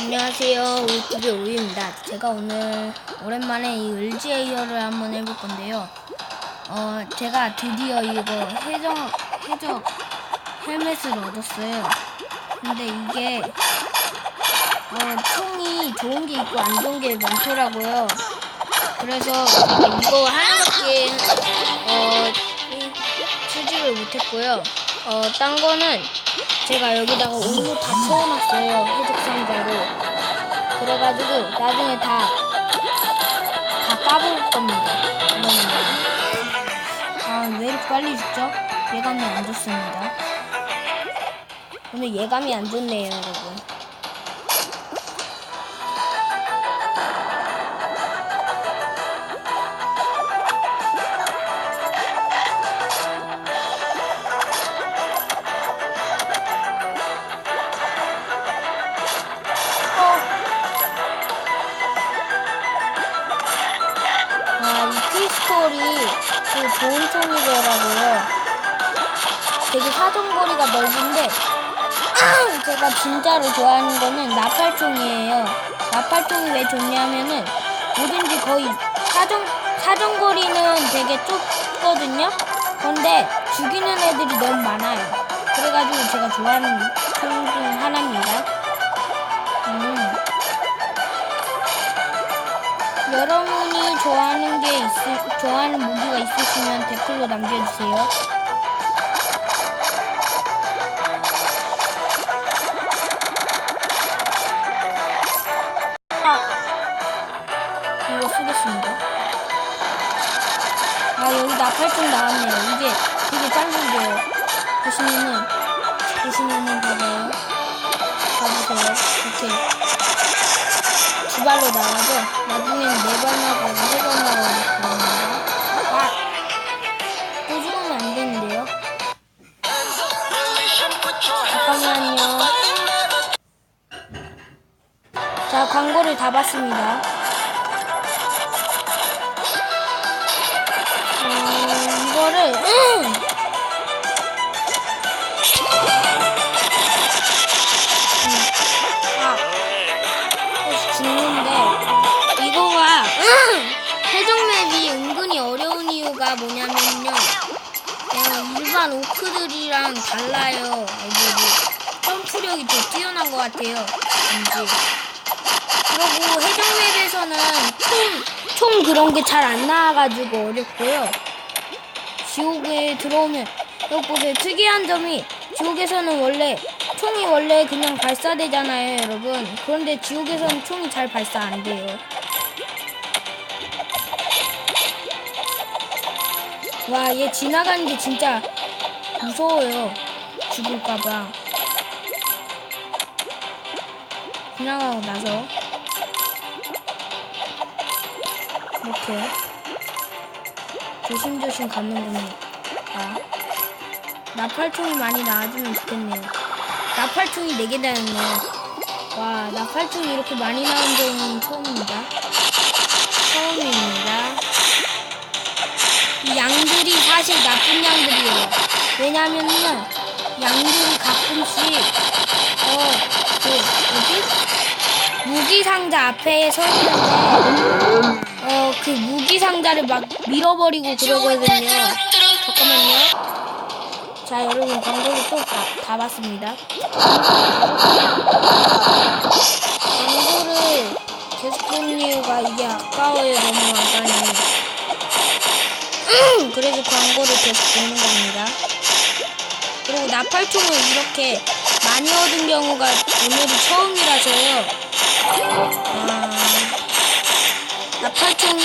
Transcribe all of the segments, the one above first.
안녕하세요. 우유TV 우유입니다. 제가 오늘 오랜만에 이 을지에이어를 한번 해볼 건데요. 어, 제가 드디어 이거 해적, 해적 헬멧을 얻었어요. 근데 이게, 어, 총이 좋은 게 있고 안 좋은 게 많더라고요. 그래서 이거 하나밖에, 어, 수집을 못했고요. 어, 딴 거는 제가 여기다가 우유 다 채워놨어요. 해적 상자로. 그래가지고 나중에 다, 다 까볼 겁니다. 아, 왜 이렇게 빨리 죽죠? 예감이 안 좋습니다. 오늘 예감이 안 좋네요, 여러분. 좋은 총이더라고요. 되게 사정거리가 넓은데, 제가 진짜로 좋아하는 거는 나팔총이에요. 나팔총이 왜 좋냐면은, 뭐든지 거의 사정, 사정거리는 되게 좁거든요? 그런데 죽이는 애들이 너무 많아요. 그래가지고 제가 좋아하는 총 중 하나입니다. 음. 여러분이 좋아하는 게 있으, 좋아하는 무기가 있으시면 댓글로 남겨주세요. 아, 이거 쓰겠습니다. 아, 여기 나팔좀 나왔네요. 이게 되게 짧은데요. 보시면은, 보시면은 봐봐요. 봐보세요. 이렇게. 두 발로 나가죠. 나중에는 네발 나가고 세발 나가고 그럽니다. 아! 또 죽으면 안 되는데요. 잠깐만요. 자, 광고를 다 봤습니다. 음, 이거를, 음! 일반 오크들이랑 달라요. 애들이. 점프력이 더 뛰어난 것 같아요. 왠지. 그리고 해적맵에서는 총, 총 그런 게 잘 안 나와가지고 어렵고요. 지옥에 들어오면 보세요 특이한 점이 지옥에서는 원래 총이 원래 그냥 발사되잖아요 여러분. 그런데 지옥에서는 총이 잘 발사 안 돼요. 와 얘 지나가는 게 진짜 무서워요 죽을까봐 지나가고 나서 이렇게 조심조심 가는 겁니다 나팔총이 많이 나와주면 좋겠네요. 나팔총이 4개 나왔네요. 와, 나팔총이 이렇게 많이 나온 적은 처음입니다. 처음입니다. 이 양들이 사실 나쁜 양들이에요. 왜냐면요, 양들이 가끔씩, 어, 그, 뭐지? 무기 상자 앞에 서 있는데, 어, 그 무기 상자를 막 밀어버리고 그러거든요. 잠깐만요. 자, 여러분 광고를 또다 봤습니다. 광고를 계속 보는 이유가 이게 아까워요, 너무 많다니. 그래서 광고를 계속 보는 겁니다. 나팔총을 이렇게 많이 얻은 경우가 오늘이 처음이라서요. 아, 나팔총이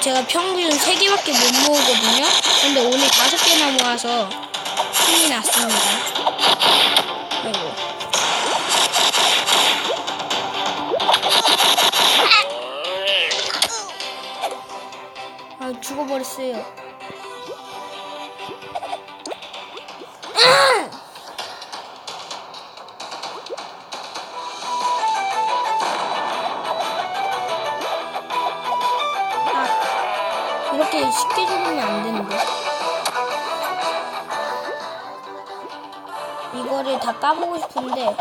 제가 평균 3개밖에 못 모으거든요. 근데 오늘 5개나 모아서 힘이 났습니다. 아이고. 아, 죽어버렸어요. 쉽게 죽으면 안 되는데. 이거를 다 까보고 싶은데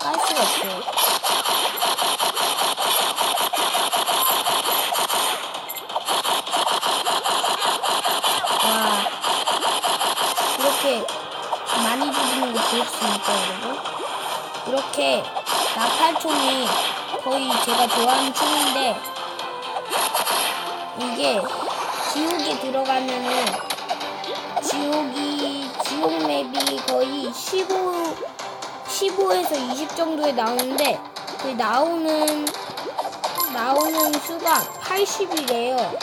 깔수 수가 없어요. 와, 이렇게 많이 죽이는 거 보였습니까, 여러분? 이렇게 나팔총이 거의 제가 좋아하는 총인데 이게 지옥에 들어가면은 지옥이 지옥 맵이 거의 15 15에서 20 정도에 나오는데 그 나오는 나오는 수가 80이래요.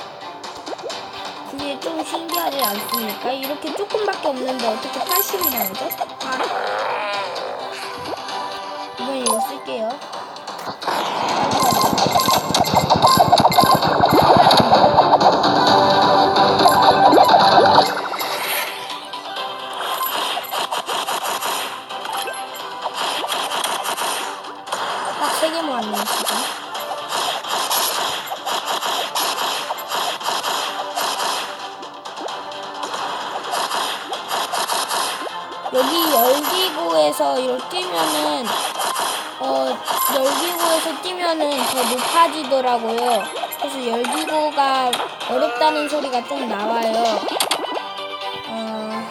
그게 좀 신기하지 않습니까? 이렇게 조금밖에 없는데 어떻게 80이 나오죠? 아. 이번 이거 쓸게요. 개 모았네요, 지금. 여기 열기구에서 이렇게 뛰면은 어 열기구에서 뛰면은 더 높아지더라고요. 그래서 열기구가 어렵다는 소리가 좀 나와요. 어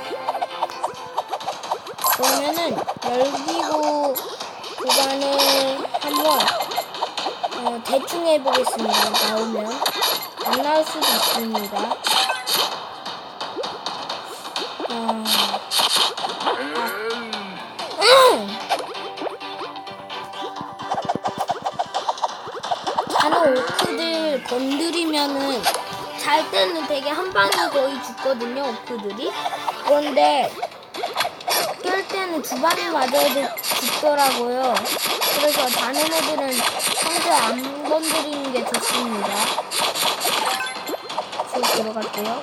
그러면은 열기구 구간을 한번 어, 대충 해보겠습니다. 나오면 안 나올 수도 있습니다. 어, 음! 다른 오크들 건드리면은 잘 때는 되게 한 방에 거의 죽거든요 오크들이 그런데 깰 때는 두 방에 맞아도 죽더라고요. 그래서 다른 애들은 평소에 안 건드리는 게 좋습니다. 쭉 들어갈게요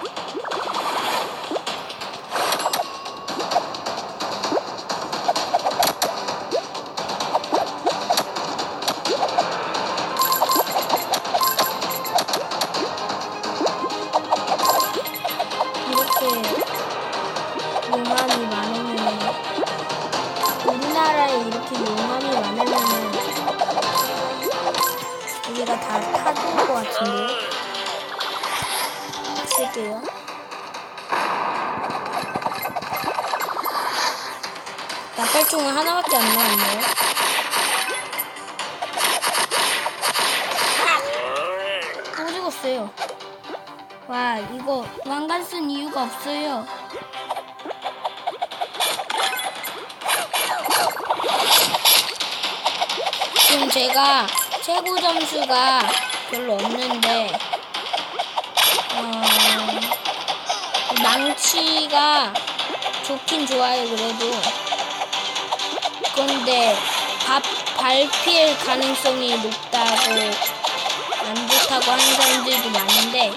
나팔총은 하나밖에 안 나왔네요. 또 죽었어요. 와 이거 왕관 쓴 이유가 없어요. 지금 제가 최고 점수가 별로 없는데 어, 망치가 좋긴 좋아요 그래도 그런데 밥 발필 가능성이 높다고 안 좋다고 하는 사람들도 많은데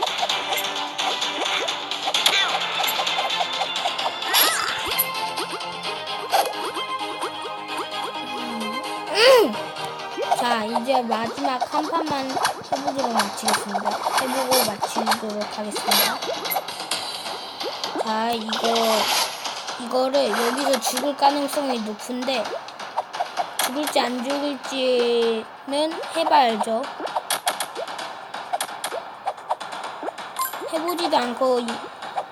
자 이제 마지막 한 판만 해보도록 마치겠습니다. 해보고 마치도록 하겠습니다. 자 이거 이거를 여기서 죽을 가능성이 높은데 죽을지 안 죽을지는 해봐야죠. 해보지도 않고 이-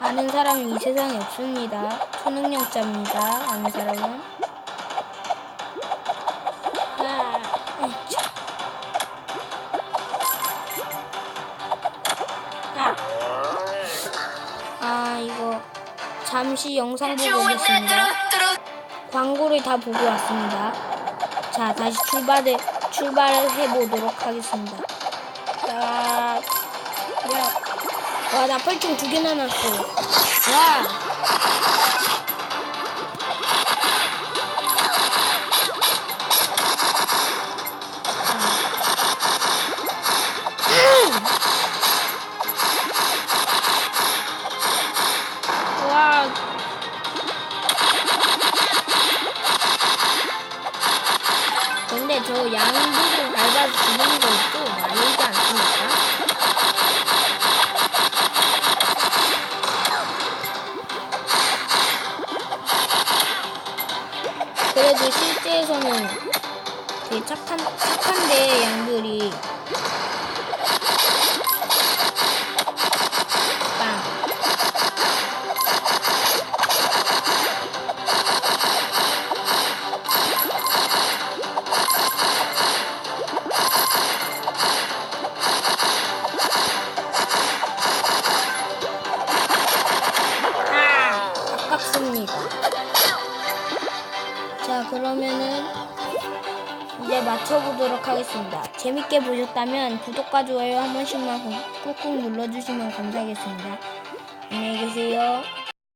아는 사람이 이 세상에 없습니다. 초능력자입니다. 아는 사람은. 아. 아. 아, 이거 잠시 영상 보고 오겠습니다. 광고를 다 보고 왔습니다. 자, 다시 출발해 출발해 보도록 하겠습니다. 자, 야, 와, 나 펄총 두 개나 났어. 와, 밟아서 죽는 거 있고 말리지 않습니까? 그래도 실제에서는 이렇게 착한 착한데 양들이 이제 맞춰보도록 하겠습니다. 재밌게 보셨다면 구독과 좋아요 한 번씩만 꾹꾹 눌러주시면 감사하겠습니다. 안녕히 계세요.